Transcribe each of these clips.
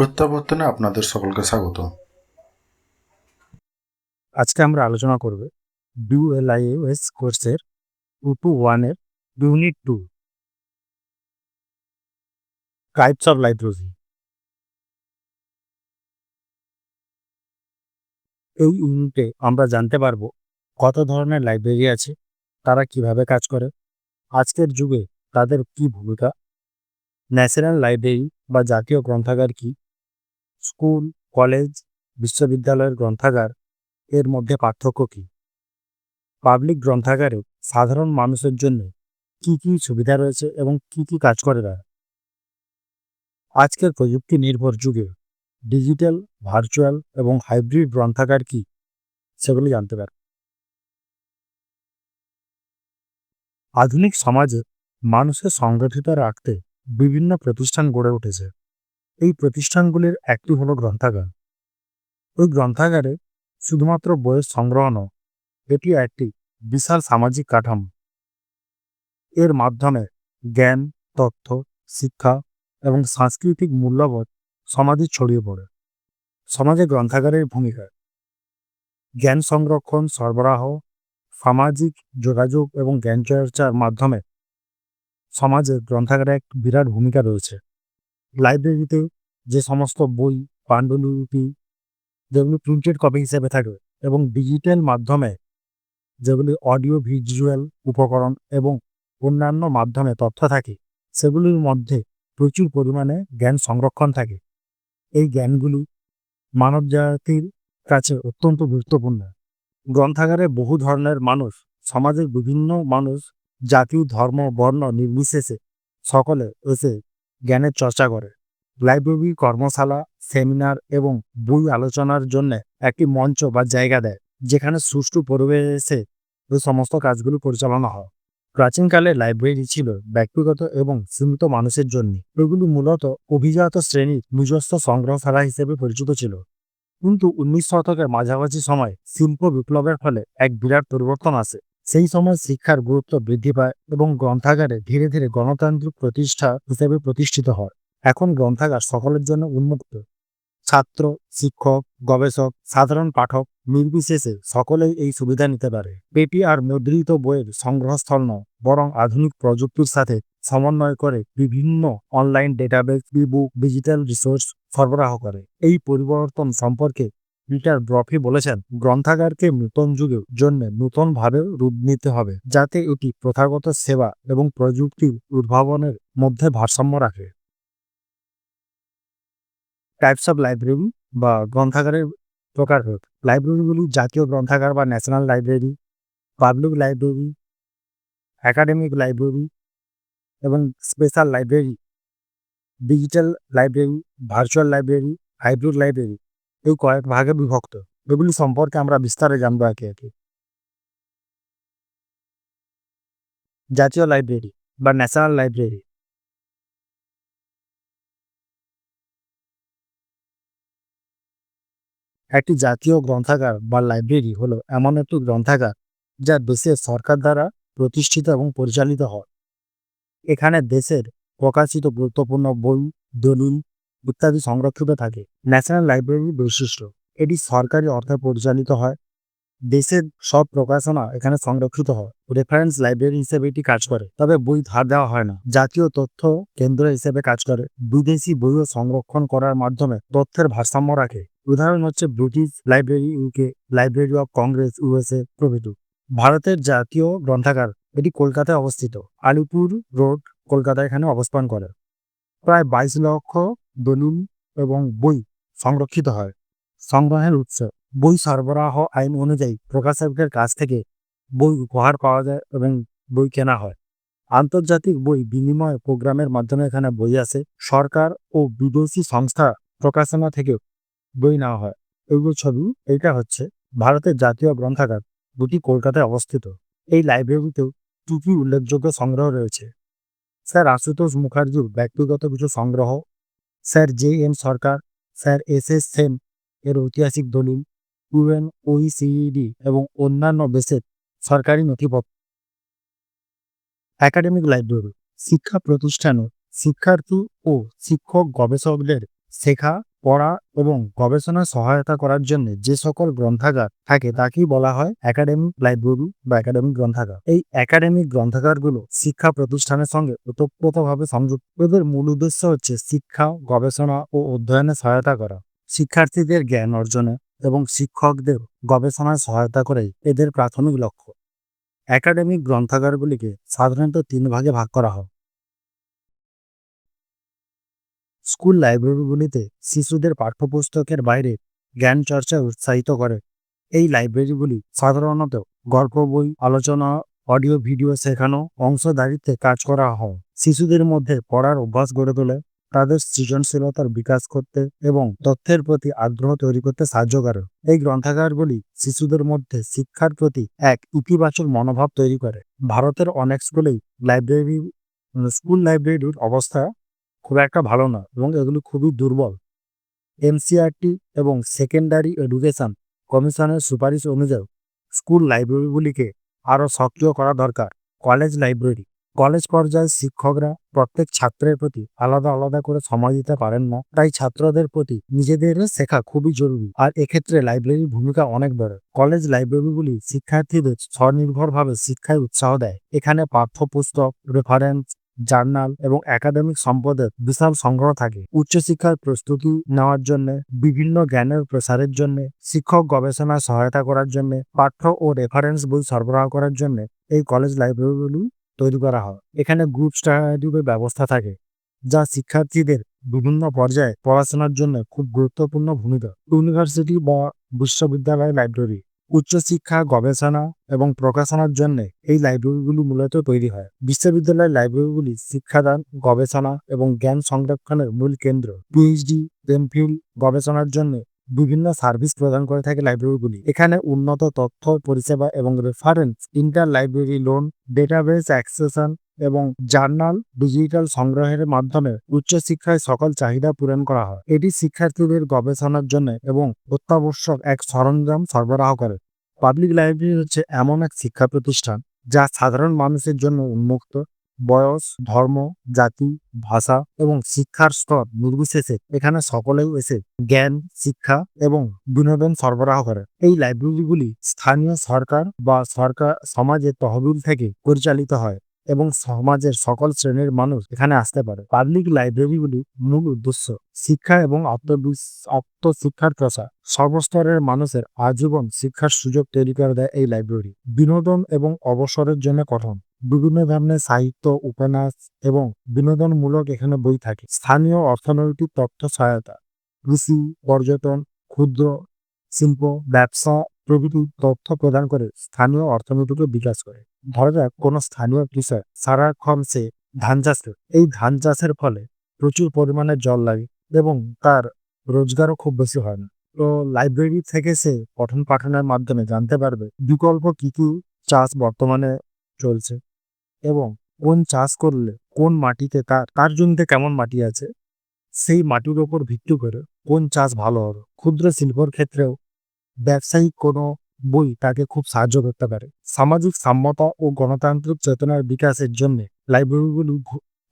প্রত্যাবর্তনে আপনাদের সকলকে স্বাগত। আজকে আমরা আলোচনা করব ডিউএলআইএস কোর্সের টু টু ওয়ানের unit two. Types of library এই ইউনিটে আমরা জানতে পারব কত ধরনের লাইব্রেরি আছে, তারা কীভাবে কাজ করে, আজকের যুগে তাদের কি ভূমিকা ন্যাশনাল লাইব্রেরি বা জাতীয় গ্রন্থাগার কি স্কুল, কলেজ, বিশ্ববিদ্যালয়ের গ্রন্থাগার এর মধ্যে পার্থক্য কি? পাবলিক গ্রন্থাগারে সাধারণ মানুষের জন্য কি কি সুবিধা রয়েছে এবং কি কি কাজ করে তারা? আজকের প্রযুক্তি নির্ভর যুগে ডিজিটাল, ভার্চুয়াল এবং হাইব্রিড গ্রন্থাগার কি? সেগুলি জানতে পারে আধুনিক সমাজে মানুষের সংগঠিত রাখতে বিভিন্ন প্রতিষ্ঠান গড়ে উঠেছে। এই প্রতিষ্ঠানগুলির একটি হলো গ্রন্থাগার। ওই গ্রন্থাগারে শুধুমাত্র বইয়ের সংগ্রহ নয়, এটি একটি বিশাল সামাজিক কাঠামো। এর মাধ্যমে জ্ঞান, তথ্য, শিক্ষা এবং সাংস্কৃতিক মূল্যবোধ সমাজে ছড়িয়ে পড়ে। সমাজে গ্রন্থাগারের ভূমিকা। জ্ঞান সংরক্ষণ, সরবরাহ, সামাজিক যোগাযোগ এবং জ্ঞান চর্চার মাধ্যমে সমাজে গ্রন্থাগারে এক বিরাট ভূমিকা রয়েছে। লাইব্রেরিতে যে সমস্ত বই, পাণ্ডুলিপি, যেগুলি প্রিন্টেড কপি হিসেবে থাকে এবং ডিজিটাল মাধ্যমে যেগুলি অডিও ভিজুয়াল উপকরণ এবং অন্যান্য মাধ্যমে তথ্য থাকে, সেগুলির মধ্যে প্রচুর পরিমাণে জ্ঞান সংরক্ষণ থাকে। এই জ্ঞানগুলি মানব জাতির কাছে অত্যন্ত গুরুত্বপূর্ণ। গ্রন্থাগারে বহু ধরনের মানুষ, সমাজের বিভিন্ন মানুষ, জাতি, ধর্ম, বর্ণ নির্বিশেষে সকলে এসে জ্ঞানের চর্চা করে। লাইব্রেরি, কর্মশালা, সেমিনার এবং বই আলোচনার জন্য একটি মঞ্চ বা জায়গা দেয়, যেখানে সুষ্ঠু পরিবেশে সমস্ত কাজগুলো পরিচালনা হয়। প্রাচীনকালে লাইব্রেরি ছিল ব্যক্তিগত এবং সীমিত মানুষের জন্য। এগুলি মূলত অভিজাত শ্রেণির নিজস্ব সংগ্রহশালা হিসেবে পরিচিত ছিল। কিন্তু উনিশ শতকের মাঝামাঝি সময় শিল্প বিপ্লবের ফলে এক বিরাট পরিবর্তন আসে। সেই সময় শিক্ষার গুরুত্ব বৃদ্ধি পায় এবং গ্রন্থাগারে ধীরে ধীরে গণতান্ত্রিক প্রতিষ্ঠা হিসেবে প্রতিষ্ঠিত হয়। এখন গ্রন্থাগার সকলের জন্য উন্মুক্ত। ছাত্র, শিক্ষক, গবেষক, সাধারণ পাঠক নির্বিশেষে সকলেই এই সুবিধা নিতে পারে। পেটি আর মুদ্রিত বইয়ের সংগ্রহস্থল নয়, বরং আধুনিক প্রযুক্তির সাথে সমন্বয় করে বিভিন্ন online database book digital resource সরবরাহ করে। এই পরিবর্তন সম্পর্কে পিটার ব্রফি বলেছেন, গ্রন্থাগারকে নূতন যুগের জন্য নূতনভাবে রূপ নিতে হবে, যাতে এটি প্রথাগত সেবা এবং প্রযুক্তির উদ্ভাবনের মধ্যে ভারসাম্য রাখে। টাইপস অফ লাইব্রেরি বা গ্রন্থাগারের প্রকার লাইব্রেরিগুলি জাতীয় গ্রন্থাগার বা national library public library academic library এবং special library digital library virtual library hybrid library এই কয়েক ভাগে বিভক্ত। এগুলি সম্পর্কে আমরা বিস্তারে জানব একে একে। জাতীয় লাইব্রেরি বা ন্যাশনাল লাইব্রেরি একটি জাতীয় গ্রন্থাগার বা লাইব্রেরি হলো এমন একটি গ্রন্থাগার যা দেশের সরকার দ্বারা প্রতিষ্ঠিত এবং পরিচালিত হয়। এখানে দেশের প্রকাশিত গুরুত্বপূর্ণ বই, দলিল ইত্যাদি সংরক্ষিত থাকে। ন্যাশনাল লাইব্রেরির বৈশিষ্ট্য, এটি সরকারি অর্থে পরিচালিত হয় দেশের সব প্রকাশনা এখানে সংরক্ষিত হয়। রেফারেন্স লাইব্রেরি হিসেবে এটি কাজ করে, তবে বই ধার দেওয়া হয় না। জাতীয় তথ্য কেন্দ্র হিসেবে কাজ করে, বিদেশি বইও সংরক্ষণ করার মাধ্যমে তথ্যের ভারসাম্য রাখে। উদাহরণ হচ্ছে British library UK library of congress USA প্রভৃতি। ভারতের জাতীয় গ্রন্থাগার, এটি কলকাতায় অবস্থিত। আলিপুর রোড কলকাতা এখানে অবস্থান করে। প্রায় বাইশ লক্ষ দলিল এবং বই সংরক্ষিত হয়। সংগ্রহের উৎস। বই সরবরাহ আইন অনুযায়ী প্রকাশকের কাছ থেকে বই উপহার পাওয়া যায় এবং বই কেনা হয়। আন্তর্জাতিক বই বিনিময় প্রোগ্রামের মাধ্যমে এখানে বই আসে। সরকার ও বিদেশি সংস্থা প্রকাশনা থেকে বই নেওয়া হয়। এগুলো ছবি এটা হচ্ছে ভারতের জাতীয় গ্রন্থাগার, দুটি কলকাতায় অবস্থিত। এই লাইব্রেরিতেও টুকি উল্লেখযোগ্য সংগ্রহ রয়েছে। স্যার আশুতোষ মুখার্জির ব্যক্তিগত কিছু সংগ্রহ, sir J M Sarkar, sir S S Sen এর ঐতিহাসিক দলিল ইউএন ওইসিডি এবং অন্যান্য দেশের সরকারি নথিপত্র। একাডেমিক লাইব্রেরি শিক্ষা প্রতিষ্ঠানে শিক্ষার্থী ও শিক্ষক গবেষকদের শেখা, পড়া এবং গবেষণায় সহায়তা করার জন্য যে সকল গ্রন্থাগার থাকে তাকেই বলা হয় একাডেমিক লাইব্রেরি বা একাডেমিক গ্রন্থাগার এই একাডেমিক গ্রন্থাগারগুলো শিক্ষা প্রতিষ্ঠানের সঙ্গে ওতপ্রোতভাবে সংযুক্ত। এদের মূল উদ্দেশ্য হচ্ছে শিক্ষা, গবেষণা ও অধ্যয়নে সহায়তা করা। শিক্ষার্থীদের জ্ঞান অর্জনে এবং শিক্ষকদের গবেষণায় সহায়তা করে এদের প্রাথমিক লক্ষ্য। একাডেমিক গ্রন্থাগারগুলিকে সাধারণত তিন ভাগে ভাগ করা হয়। স্কুল লাইব্রেরিগুলিতে শিশুদের পাঠ্যপুস্তকের বাইরে জ্ঞান চর্চায় উৎসাহিত করে। এই লাইব্রেরিগুলি সাধারণত গল্প বই, আলোচনা, অডিও, ভিডিও শেখানো অংশদারিত্বে কাজ করা হয়। শিশুদের মধ্যে পড়ার অভ্যাস গড়ে তোলে। তাদের সৃজনশীলতার বিকাশ করতে এবং তথ্যের প্রতি আগ্রহ তৈরি করতে সাহায্য করে। এই গ্রন্থাগারগুলি শিশুদের মধ্যে শিক্ষার প্রতি এক ইতিবাচক মনোভাব তৈরি করে। ভারতের অনেক স্কুলেই লাইব্রেরি, স্কুল লাইব্রেরির অবস্থা খুব একটা ভালো না এবং এগুলি খুবই দুর্বল। এনসিআরটি এবং সেকেন্ডারি এডুকেশন কমিশনের সুপারিশ অনুযায়ী স্কুল লাইব্রেরিগুলিকে আরও সক্রিয় করা দরকার। কলেজ লাইব্রেরি কলেজ পর্যায়ে শিক্ষকরা প্রত্যেক ছাত্রের প্রতি আলাদা আলাদা করে সময় দিতে পারেন না। তাই ছাত্রদের প্রতি নিজেদের শেখা খুবই জরুরি। আর এক্ষেত্রে লাইব্রেরির ভূমিকা অনেক বড়। কলেজ লাইব্রেরিগুলি শিক্ষার্থীদের স্বনির্ভরভাবে শিক্ষায় উৎসাহ দেয়। এখানে পাঠ্যপুস্তক রেফারেন্স জার্নাল এবং একাডেমিক সম্পদের বিশাল সংগ্রহ থাকে। উচ্চশিক্ষার প্রস্তুতি নেওয়ার জন্য, বিভিন্ন জ্ঞানের প্রসারের জন্য, শিক্ষক গবেষণায় সহায়তা করার জন্য, পাঠ্য ও রেফারেন্স বই সরবরাহ করার জন্য এই কলেজ লাইব্রেরিগুলি তৈরি করা হয়। এখানে গ্রুপ স্টাডির ব্যবস্থা থাকে, যা শিক্ষার্থীদের বিভিন্ন পর্যায়ে পড়াশোনার জন্য খুব গুরুত্বপূর্ণ ভূমিকা। ইউনিভার্সিটি বা বিশ্ববিদ্যালয় লাইব্রেরি উচ্চশিক্ষা গবেষণা এবং প্রকাশনার জন্য এই লাইব্রেরিগুলি মূলত তৈরি হয়। বিশ্ববিদ্যালয়ের লাইব্রেরিগুলি শিক্ষাদান, গবেষণা এবং জ্ঞান সংরক্ষণের মূল কেন্দ্র। পিএইচডি এমফিল গবেষণার জন্য বিভিন্ন সার্ভিস প্রদান করে থাকে লাইব্রেরিগুলি এখানে উন্নত তথ্য, পরিষেবা এবং reference inter library loan database accession এবং জার্নাল ডিজিটাল সংগ্রহের মাধ্যমে উচ্চশিক্ষায় সকল চাহিদা পূরণ করা হয়। এটি শিক্ষার্থীদের গবেষণার জন্য এবং অত্যাবশ্যক এক সরঞ্জাম সরবরাহ করে। পাবলিক লাইব্রেরি হচ্ছে এমন এক শিক্ষা প্রতিষ্ঠান যা সাধারণ মানুষের জন্য উন্মুক্ত বয়স, ধর্ম, জাতি, ভাষা এবং শিক্ষার স্তর নির্বিশেষে এখানে সকলেই এসে জ্ঞান, শিক্ষা এবং বিনোদন সরবরাহ করে। এই লাইব্রেরিগুলি স্থানীয় সরকার বা সরকার সমাজের তহবিল থেকে পরিচালিত হয় এবং সমাজের সকল শ্রেণির মানুষ এখানে আসতে পারে। পাবলিক লাইব্রেরিগুলি মূল উদ্দেশ্য শিক্ষা এবং আত্মশিক্ষার প্রসার সর্বস্তরের মানুষের আজীবন শিক্ষার সুযোগ তৈরি করে দেয় এই লাইব্রেরি। বিনোদন এবং অবসরের জন্য গঠন বিভিন্ন ধরনের সাহিত্য, উপন্যাস এবং বিনোদনমূলক এখানে বই থাকে। স্থানীয় অর্থনৈতিক তথ্য সহায়তা, কৃষি, পর্যটন, ক্ষুদ্র শিল্প, ব্যবসা প্রভৃতি তথ্য প্রদান করে স্থানীয় অর্থনীতিকে বিকাশ করে। ধরা যাক কোনো স্থানীয় কৃষক সারাক্ষণ সে ধান চাষ। করে। এই ধান চাষের ফলে প্রচুর পরিমাণে জল লাগে এবং তার রোজগারও খুব বেশি হয় না। তো লাইব্রেরি থেকে সে পঠন পাঠনের মাধ্যমে জানতে পারবে বিকল্প কি কি চাষ বর্তমানে চলছে। এবং কোন চাষ করলে, কোন মাটিতে তার তার জমিতে কেমন মাটি আছে, সেই মাটির ওপর ভিত্তি করে কোন চাষ ভালো হবে। ক্ষুদ্র শিল্পর ক্ষেত্রেও ব্যবসায়িক কোনো বই তাকে খুব সাহায্য করতে পারে। সামাজিক সাম্যতা ও গণতান্ত্রিক চেতনার বিকাশের জন্য লাইব্রেরিগুলি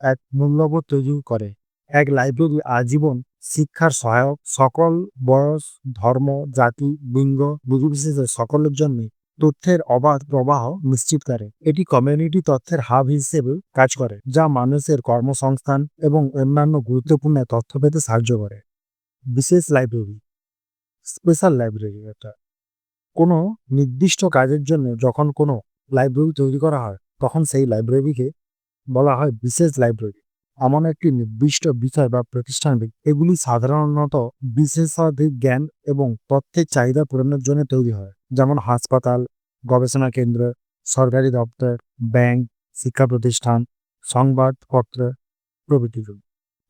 এক মূল্যবোধ তৈরি করে। এক লাইব্রেরি আজীবন শিক্ষার সহায়ক, সকল বয়স, ধর্ম, জাতি, লিঙ্গ নির্বিশেষে সকলের জন্য তথ্যের অবাধ প্রবাহ নিশ্চিত করে। এটি কমিউনিটি তথ্যের হাব হিসেবে কাজ করে, যা মানুষের কর্মসংস্থান এবং অন্যান্য গুরুত্বপূর্ণ তথ্য পেতে সাহায্য করে। বিশেষ লাইব্রেরি স্পেশাল লাইব্রেরি এটা কোনো নির্দিষ্ট কাজের জন্য যখন কোনো লাইব্রেরি তৈরি করা হয়, তখন সেই লাইব্রেরিকে বলা হয় বিশেষ লাইব্রেরি এমন একটি নির্দিষ্ট বিষয় বা প্রতিষ্ঠান এগুলি সাধারণত বিশেষাধিক জ্ঞান এবং তথ্যের চাহিদা পূরণের জন্য তৈরি হয়। যেমন হাসপাতাল, গবেষণা কেন্দ্র, সরকারি দপ্তর, ব্যাংক, শিক্ষা প্রতিষ্ঠান, সংবাদপত্র প্রভৃতি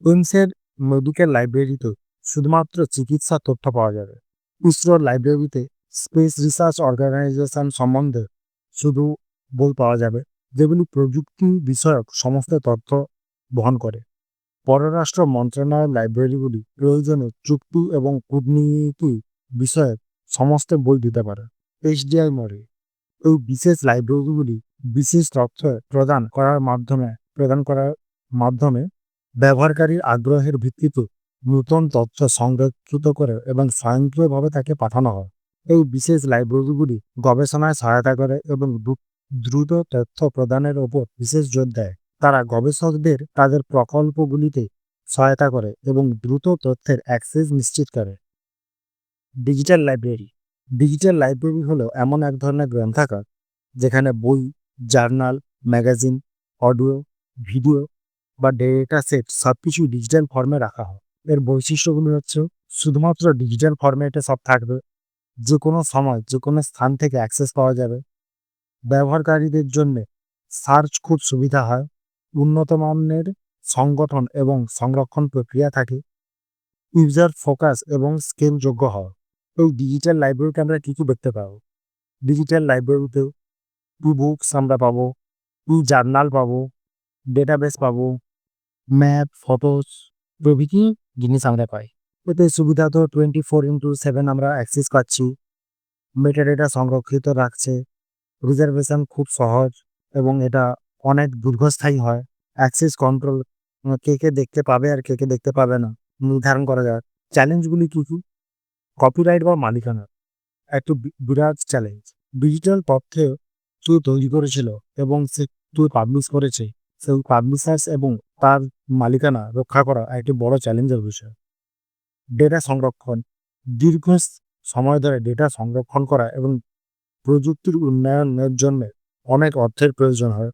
উইমসের মেডিকেল লাইব্রেরিতে শুধুমাত্র চিকিৎসা তথ্য পাওয়া যাবে। ইসরো লাইব্রেরিতে স্পেস রিসার্চ অর্গানাইজেশন সম্বন্ধে শুধু বই পাওয়া যাবে, যেগুলি প্রযুক্তি বিষয়ক সমস্ত তথ্য বহন করে। পররাষ্ট্র মন্ত্রণালয়ের লাইব্রেরিগুলি প্রয়োজনে চুক্তি এবং কূটনীতি বিষয়ক সমস্ত বই দিতে পারে। HDI model. এই বিশেষ লাইব্রেরিগুলি বিশেষ তথ্য প্রদান করার মাধ্যমে, প্রদান করার মাধ্যমে ব্যবহারকারীর আগ্রহের ভিত্তিতে নতুন তথ্য সংরক্ষিত করে এবং স্বয়ংক্রিয়ভাবে তাকে পাঠানো হয়। এই বিশেষ লাইব্রেরিগুলি গবেষণায় সহায়তা করে এবং দ্রু- দ্রুত তথ্য প্রদানের ওপর বিশেষ জোর দেয়। তারা গবেষকদের তাদের প্রকল্পগুলিতে সহায়তা করে এবং দ্রুত তথ্যের অ্যাক্সেস নিশ্চিত করে। ডিজিটাল লাইব্রেরি ডিজিটাল লাইব্রেরি হলো এমন এক ধরনের গ্রন্থাগার যেখানে বই, জার্নাল, ম্যাগাজিন, অডিও, ভিডিও বা ডেটা সেট সব কিছু ডিজিটাল ফর্মে রাখা হয়। এর বৈশিষ্ট্যগুলি হচ্ছে শুধুমাত্র ডিজিটাল ফর্মেটে সব থাকবে যে কোনো সময় যে কোনো স্থান থেকে অ্যাক্সেস পাওয়া যাবে। ব্যবহারকারীদের জন্য সার্চ খুব সুবিধা হয়, উন্নত মানের সংগঠন এবং সংরক্ষণ প্রক্রিয়া থাকে ইউজার ফোকাস এবং স্কেলযোগ্য হয়। এই ডিজিটাল লাইব্রেরিতে আমরা কী কী দেখতে পাবো? ডিজিটাল লাইব্রেরিতে ই বুকস আমরা পাবো ই জার্নাল পাবো ডেটাবেস পাবো ম্যাপ ফটোস প্রভৃতি জিনিস আমরা পাই? এতে সুবিধা তো টোয়েন্টি ফোর ইন্টু সেভেন আমরা অ্যাক্সেস পাচ্ছি। মেটাডেটা সংরক্ষিত রাখছে। রিজার্ভেশন খুব সহজ এবং এটা অনেক দীর্ঘস্থায়ী হয়। অ্যাক্সেস কন্ট্রোল কে কে দেখতে পাবে আর কে কে দেখতে পাবে না নির্ধারণ করা যায়। চ্যালেঞ্জগুলি কী কী? কপিরাইট বা মালিকানা একটু বিরাট চ্যালেঞ্জ ডিজিটাল তথ্যে তুই তৈরি করেছিল এবং সে তুই পাবলিশ করেছে। সেই পাবলিশার্স এবং তার মালিকানা রক্ষা করা একটি বড় চ্যালেঞ্জের বিষয়। ডেটা সংরক্ষণ। দীর্ঘ সময় ধরে ডেটা সংরক্ষণ করা এবং প্রযুক্তির উন্নয়নের জন্য অনেক অর্থের প্রয়োজন হয়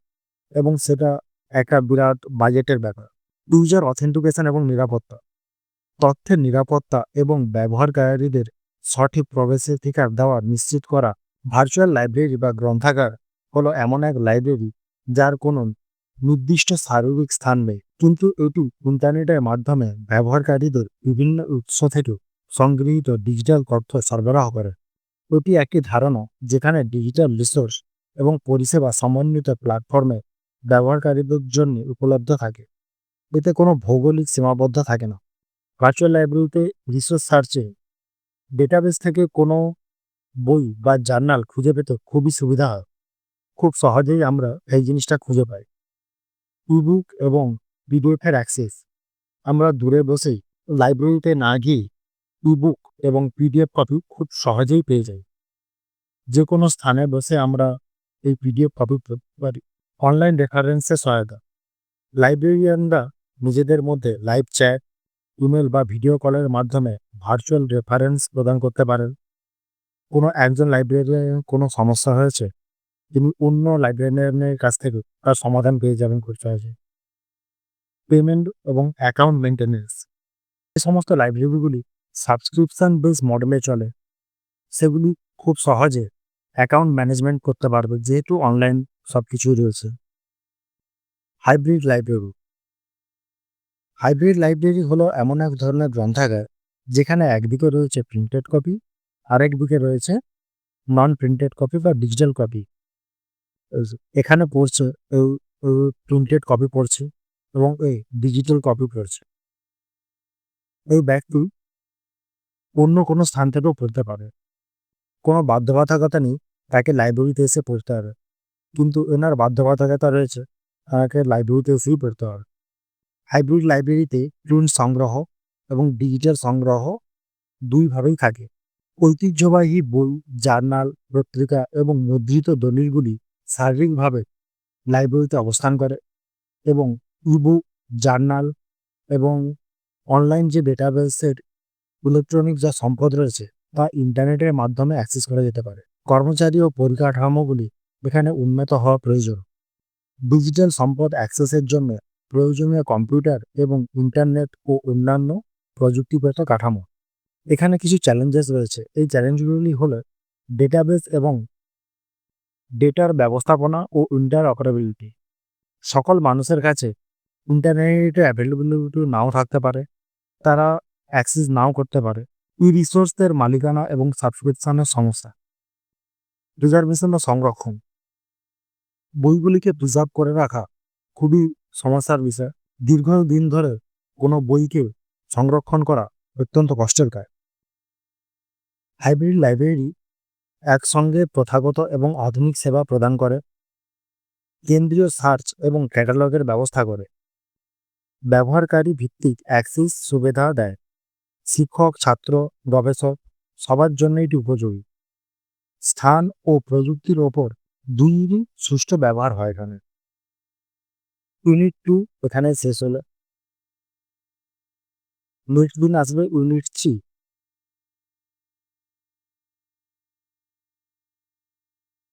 এবং সেটা একটা বিরাট বাজেটের ব্যাপার। ইউজার অথেন্টিকেশন এবং নিরাপত্তা। তথ্যের নিরাপত্তা এবং ব্যবহারকারীদের সঠিক প্রবেশাধিকার দেওয়া নিশ্চিত করা ভার্চুয়াল লাইব্রেরি বা গ্রন্থাগার হলো এমন এক লাইব্রেরি যার কোনো নির্দিষ্ট শারীরিক স্থান নেই। কিন্তু এটি ইন্টারনেটের মাধ্যমে ব্যবহারকারীদের বিভিন্ন উৎস থেকে সংগৃহীত ডিজিটাল তথ্য সরবরাহ করে। এটি একটি ধারণা যেখানে ডিজিটাল রিসোর্স এবং পরিষেবা সমন্বিত প্ল্যাটফর্মে ব্যবহারকারীদের জন্য উপলব্ধ থাকে। এতে কোনো ভৌগোলিক সীমাবদ্ধ থাকে না। ভার্চুয়াল লাইব্রেরিতে রিসোর্স সার্চে ডেটাবেস থেকে কোনো বই বা জার্নাল খুঁজে পেতে খুবই সুবিধা হয়। খুব সহজেই আমরা এই জিনিসটা খুঁজে পাই। ইবুক এবং পিডিএফের অ্যাক্সেস আমরা দূরে বসেই লাইব্রেরিতে না গিয়ে ইবুক এবং পিডিএফ কপি খুব সহজেই পেয়ে যাই। যে কোনো স্থানে বসে আমরা এই পিডিএফ কপি পেতে পারি। অনলাইন রেফারেন্সের সহায়তা। লাইব্রেরিয়ানরা নিজেদের মধ্যে লাইভ চ্যাট ইমেল বা ভিডিও কলের মাধ্যমে ভার্চুয়াল রেফারেন্স প্রদান করতে পারেন। কোনো একজন লাইব্রেরিয়ান কোনো সমস্যা হয়েছে? তিনি অন্য লাইব্রেরিয়ানের কাছ থেকে তার সমাধান পেয়ে যাবেন খুব সহজে। পেমেন্ট এবং অ্যাকাউন্ট মেনটেন্যান্স এই সমস্ত লাইব্রেরিগুলি সাবস্ক্রিপশন বেস মডেলে চলে। সেগুলি খুব সহজে অ্যাকাউন্ট ম্যানেজমেন্ট করতে পারবে, যেহেতু অনলাইন সব কিছুই রয়েছে। Hybrid library. হাইব্রিড লাইব্রেরি হলো এমন এক ধরনের গ্রন্থাগার যেখানে একদিকে রয়েছে প্রিন্টেড কপি আরেক দিকে রয়েছে নন প্রিন্টেড কপি বা ডিজিটাল কপি এখানে পড়ছে প্রিন্টেড কপি পড়ছে এবং এই ডিজিটাল কপি পড়ছে। এই ব্যক্তি অন্য কোনো স্থান থেকেও পড়তে পারে। কোনো বাধ্যবাধকতা নেই, তাকে লাইব্রেরিতে এসে পড়তে হবে। কিন্তু এনার বাধ্যবাধকতা রয়েছে, তাকে লাইব্রেরিতে এসেই পড়তে হবে। হাইব্রিড লাইব্রেরিতে প্রিন্ট সংগ্রহ এবং ডিজিটাল সংগ্রহ দুইভাবেই থাকে। ঐতিহ্যবাহী বই, জার্নাল, পত্রিকা এবং মুদ্রিত দলিলগুলি শারীরিকভাবে লাইব্রেরিতে অবস্থান করে এবং ইবুক, জার্নাল এবং অনলাইন যে ডেটাবেসের ইলেকট্রনিক যা সম্পদ রয়েছে তা ইন্টারনেটের মাধ্যমে অ্যাক্সেস করা যেতে পারে। কর্মচারী ও পরিকাঠামোগুলি এখানে উন্নত হওয়া প্রয়োজন। ডিজিটাল সম্পদ অ্যাক্সেসের জন্য প্রয়োজনীয় কম্পিউটার এবং ইন্টারনেট ও অন্যান্য প্রযুক্তিগত কাঠামো। এখানে কিছু চ্যালেঞ্জেস রয়েছে। এই চ্যালেঞ্জগুলি হল ডেটাবেস এবং ডেটার ব্যবস্থাপনা ও ইন্টার অপারেবিলিটি সকল মানুষের কাছে ইন্টারনেটের অ্যাভেলেবিলিটি নাও থাকতে পারে, তারা অ্যাক্সেস নাও করতে পারে। ই রিসোর্সদের মালিকানা এবং সাবস্ক্রিপশনের সমস্যা। রিজার্ভেশন ও সংরক্ষণ। বইগুলিকে প্রিজার্ভ করে রাখা খুবই সমস্যার বিষয় দীর্ঘ দীর্ঘদিন ধরে কোনো বইকে সংরক্ষণ করা অত্যন্ত কষ্টের কাজ। হাইব্রিড লাইব্রেরি একসঙ্গে প্রথাগত এবং আধুনিক সেবা প্রদান করে, কেন্দ্রীয় সার্চ এবং ক্যাটালগের ব্যবস্থা করে। ব্যবহারকারী ভিত্তিক অ্যাক্সিস সুবিধা দেয়। শিক্ষক, ছাত্র, গবেষক সবার জন্য এটি উপযোগী। স্থান ও প্রযুক্তির ওপর দুইই সুষ্ঠু ব্যবহার হয় এখানে। ইউনিট টু এখানে শেষ হলো। নেক্সট দিন আসবে ইউনিট থ্রি